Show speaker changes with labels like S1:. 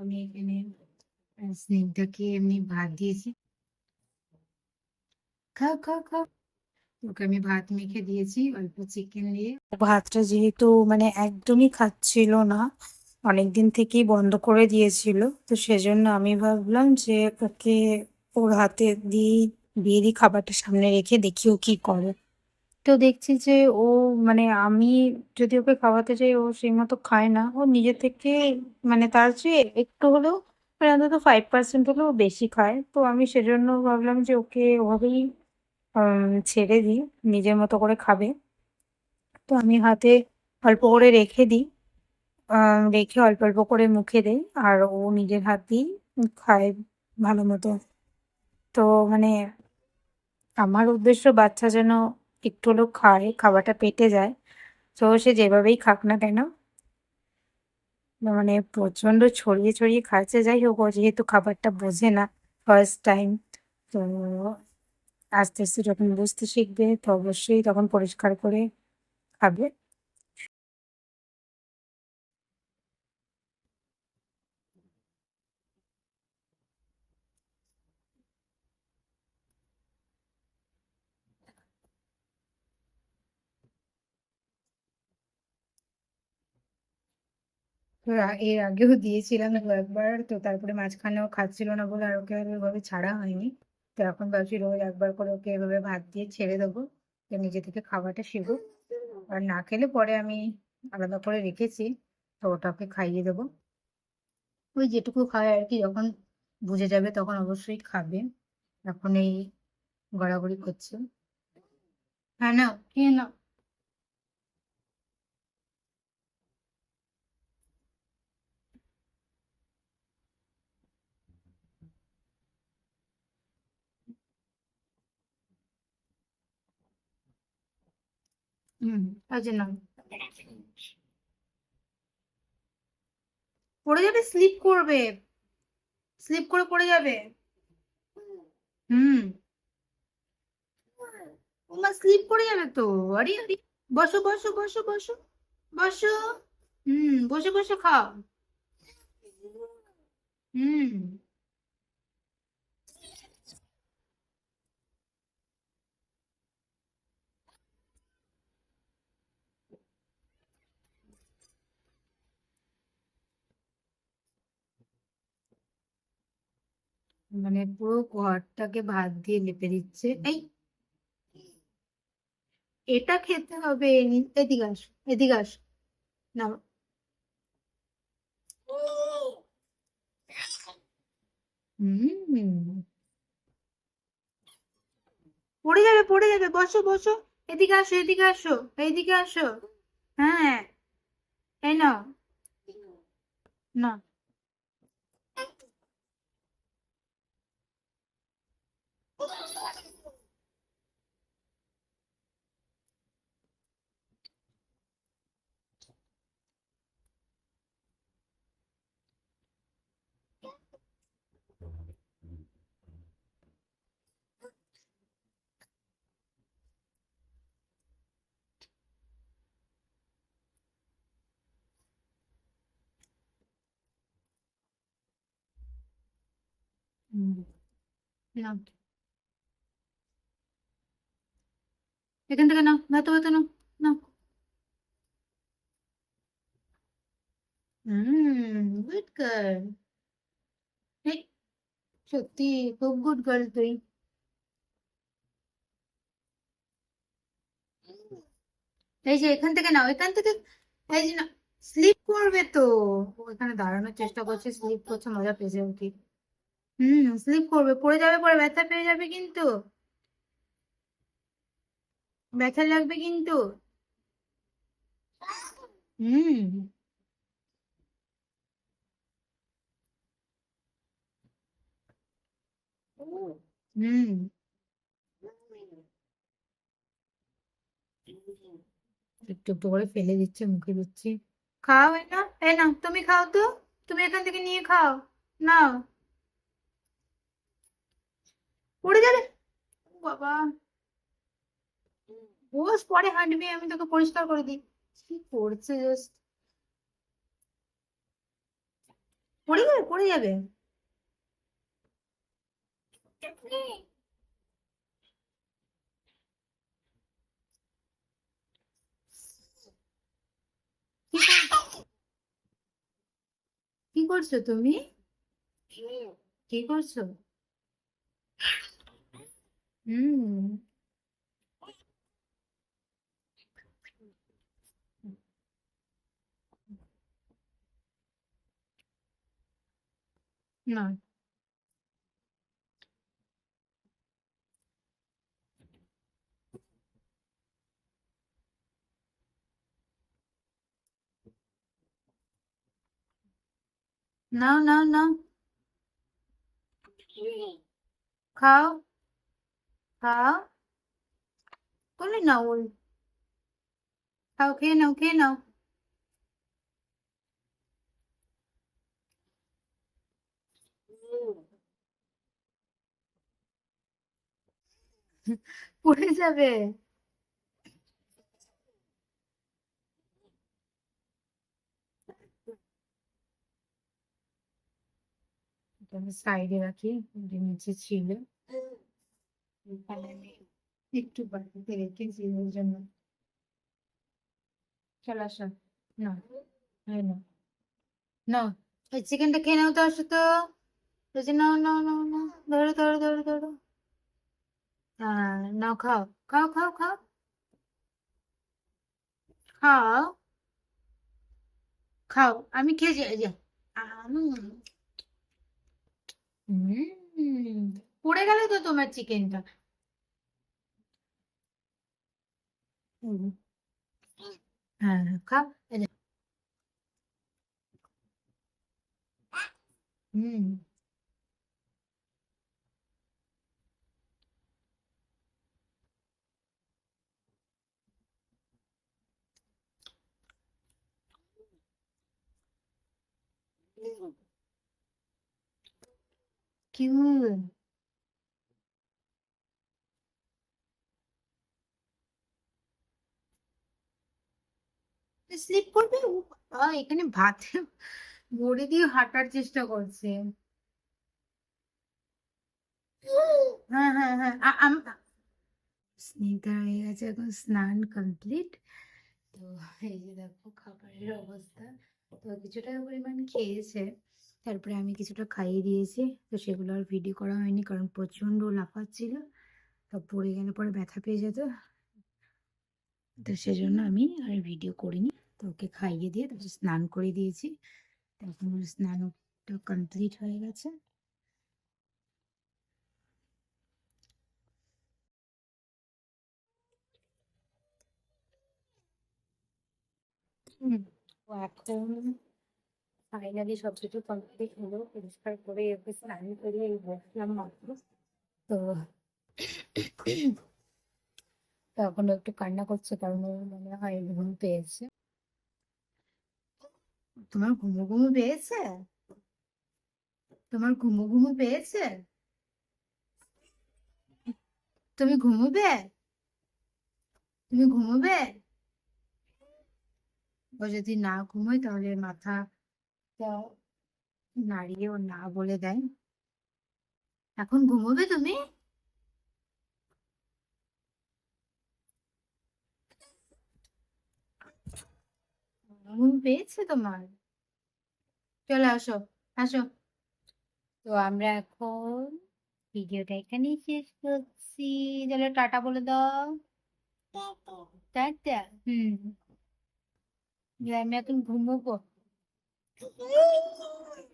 S1: আমি এখানে এমনি ভাত দিয়েছি খাও খাও খাও ওকে আমি ভাত মেখে দিয়েছি অল্প চিকেন দিয়ে
S2: ভাতটা যেহেতু মানে একদমই খাচ্ছিল না, অনেকদিন থেকেই বন্ধ করে দিয়েছিল, তো সেজন্য আমি ভাবলাম যে ওকে ওর হাতে দিয়ে দিয়ে দিই খাবারটা সামনে রেখে দেখি ও কি করে। তো দেখছি যে ও মানে আমি যদি ওকে খাওয়াতে যাই, ও সেই মতো খায় না। ও নিজে থেকে মানে তার চেয়ে একটু হলেও মানে অন্তত ফাইভ পার্সেন্ট হলেও বেশি খায়। তো আমি সেজন্য ভাবলাম যে ওকে ওভাবেই ছেড়ে দিই, নিজের মতো করে খাবে। তো আমি হাতে অল্প করে রেখে দিই। রেখে অল্প অল্প করে মুখে দেই আর ও নিজের হাত দিয়েই খায় ভালো মতো। তো মানে আমার উদ্দেশ্য বাচ্চা যেন একটু হলেও খায়, খাবারটা পেটে যায়। তো সে যেভাবেই খাক না কেন মানে প্রচণ্ড ছড়িয়ে ছড়িয়ে খাচ্ছে। যাই হোক, ও যেহেতু খাবারটা বোঝে না ফার্স্ট টাইম তো আস্তে আস্তে যখন বুঝতে শিখবে, তো অবশ্যই তখন পরিষ্কার করে খাবে।
S1: এর আগেও দিয়েছিলাম একবার, তো তারপরে মাঝখানেও খাচ্ছিল না বলে আর ওকে ওইভাবে ছাড়া হয়নি। তো এখন ভাবছি রোজ একবার করে ওকে এভাবে ভাত দিয়ে ছেড়ে দেবো নিজে থেকে খাওয়াটা শিখুক আর না খেলে পরে আমি আলাদা করে রেখেছি, তো ওটা ওকে খাইয়ে দেবো। ওই যেটুকু খায় আর কি, যখন বুঝে যাবে তখন অবশ্যই খাবে। এখন এই গড়াগড়ি করছে। হ্যাঁ না কি না হুম আচ্ছা না পড়ে যাবে স্লিপ করবে। স্লিপ করে পড়ে যাবে। হুম। ওমা স্লিপ করে যাবে তো। আরে। বসো বসো বসো বসো বসো। হুম, বসে বসে খাও। হুম। মানে পুরো ঘরটাকে ভাত দিয়ে লেপে দিচ্ছে। এই এটা খেতে হবে নি- এদিকে আসো এদিকে আসো। না পড়ে যাবে পড়ে যাবে। বসো বসো। এদিকে আসো এদিকে আসো এইদিকে আসো। হ্যাঁ। এই নাও। না। হুম নাও এখান থেকে নাও ভাত ভাত নাও নাও। হুম গুড গার্ল সত্যি খুব গুড গার্ল তুই। এই যে এখান থেকে নাও, এখান থেকে, এই যে স্লিপ করবে তো। এখানে দাঁড়ানোর চেষ্টা করছে স্লিপ করছে, মজা পেয়েছে উঠি হুম স্লিপ করবে, পড়ে যাবে পরে ব্যথা পেয়ে যাবে কিন্তু। ব্যথা লাগবে কিন্তু। হুম। হুম। একটু একটু করে ফেলে দিচ্ছে মুখে দিচ্ছি। খাও এই না এই না তুমি খাও তো। তুমি এখান থেকে নিয়ে খাও নাও। পড়ে যাবে। বাবা। বস পরে হাঁটবি, আমি তোকে পরিষ্কার করে দিই। কি করছে জাস্ট পড়ে যাবে পড়ে যাবে। কি করছ তুমি? কি করছ? হুম। No. No, no, no. Cow? Cow? Có lấy nồi. Cow kia nào kia. পড়ে যাবে। আমি সাইডে রাখি নিচে ছিল। একটু বাড়িতে রেখেছি ওই জন্য। চলো আসো। না নাও। এই চিকেনটা খেয়ে নাও তো আসো তো ধরো ধরো ধরো ধরো। হ্যাঁ নাও খাও খাও খাও খাও খাও খাও আমি খেয়েছি এই যে পড়ে গেল তো তোমার চিকেনটা হ্যাঁ খাও এই হুম কিউট স্লিপ করবে? এখানে ভাতে ভরে দিয়ে হাঁটার চেষ্টা করছে। হ্যাঁ হ্যাঁ হ্যাঁ এখন স্নান কমপ্লিট তো এই যে দেখো, খাবারের অবস্থা। তো কিছুটা পরিমাণ খেয়েছে। তারপরে আমি কিছুটা খাইয়ে দিয়েছি। তো সেগুলো আর ভিডিও করা হয়নি কারণ প্রচণ্ড লাফাচ্ছিল। তো পড়ে গেলে পরে ব্যথা পেয়ে যেত। তো সেজন্য আমি আর ভিডিও করিনি। তো ওকে খাইয়ে দিয়ে তারপর স্নান করে দিয়েছি। তো এখন ওর স্নানটা কমপ্লিট হয়ে গেছে। এখন ফাইনালি সব কিছু কমপ্লিট হলো, পরিষ্কার করে ওকে স্নান করে বসলাম মাত্র। তো তখন একটু কান্না করছে কারণ ওর মনে হয় ঘুম পেয়েছে। তোমার ঘুমো ঘুমো পেয়েছে? তোমার ঘুমো ঘুমো পেয়েছে? তুমি ঘুমোবে? তুমি ঘুমোবে? ও যদি না ঘুমোয় তাহলে মাথাটা নাড়িয়ে ও না বলে দেয়। এখন ঘুমোবে তুমি? ঘুম পেয়েছে তোমার? চলে আসো আসো। তো আমরা এখন ভিডিওটা এখানেই শেষ করছি। তাহলে টাটা বলে দাও। টাটা। হুম। আমি এখন ঘুমোবো। Uh!